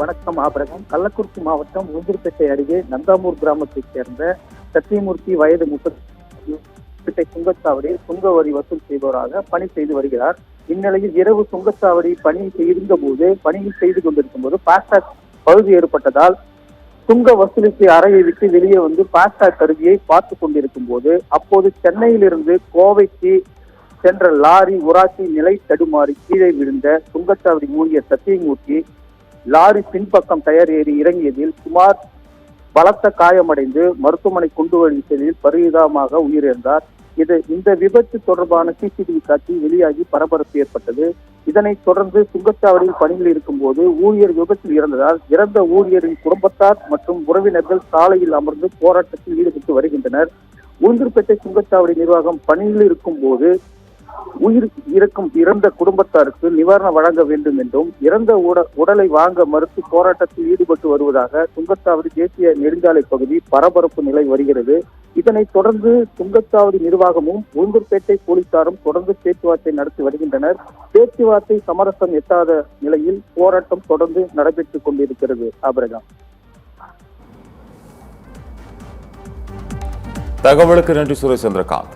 வணக்கம் ஆபரகம். கள்ளக்குறிச்சி மாவட்டம் உளுந்தூர்பேட்டை அருகே நந்தாமூர் கிராமத்தைச் சேர்ந்த சத்தியமூர்த்தி வயது முப்பத்தி சுங்கச்சாவடியில் சுங்க வரி வசூல் செய்பவராக பணி செய்து வருகிறார். இந்நிலையில் இரவு சுங்கச்சாவடி பணி இருந்த போது பணியில் செய்து கொண்டிருக்கும் போது பாஸ்டாக் பகுதி ஏற்பட்டதால் சுங்க வசூலிக்கு அறையை விட்டு வெளியே வந்து பாஸ்டாக் கருவியை பார்த்து கொண்டிருக்கும் போது அப்போது சென்னையிலிருந்து கோவைக்கு சென்ற லாரி உராட்சி நிலை தடுமாறி கீழே விழுந்த சுங்கச்சாவடி ஊழியர் சத்தியமூர்த்தி லாரி பின்பக்கம் டயர் ஏறி இறங்கியதில் சுமார் பலத்த காயமடைந்து மருத்துவமனை கொண்டு வரும் செல்லில் பரிதாபமாக உயிரிழந்தார். இது இந்த விபத்து தொடர்பான சிசிடிவி காட்சி வெளியாகி பரபரப்பு ஏற்பட்டது. இதனைத் தொடர்ந்து சுங்கச்சாவடியில் பணியில் இருக்கும்போது ஊழியர் விபத்தில் இறந்ததால் இறந்த ஊழியரின் குடும்பத்தார் மற்றும் உறவினர்கள் சாலையில் அமர்ந்து போராட்டத்தில் ஈடுபட்டு வருகின்றனர். உளுந்தூர்பேட்டை சுங்கச்சாவடி நிர்வாகம் பணியில் இருக்கும் போது உயிர் இருக்கும் இறந்த குடும்பத்தாருக்கு நிவாரணம் வழங்க வேண்டும் என்றும் இறந்த உட உடலை வாங்க மறுத்து போராட்டத்தில் ஈடுபட்டு வருவதாக சுங்கச்சாவடி தேசிய நெடுஞ்சாலை பகுதி பரபரப்பு நிலை வருகிறது. இதனைத் தொடர்ந்து சுங்கச்சாவடி நிர்வாகமும் உளுந்தூர்பேட்டை போலீசாரும் தொடர்ந்து பேச்சுவார்த்தை நடத்தி வருகின்றனர். பேச்சுவார்த்தை சமரசம் எட்டாத நிலையில் போராட்டம் தொடர்ந்து நடைபெற்றுக் கொண்டிருக்கிறது. ஆபரகம் தகவலுக்கு நன்றி சுரேஷ் சந்திரகாந்த்.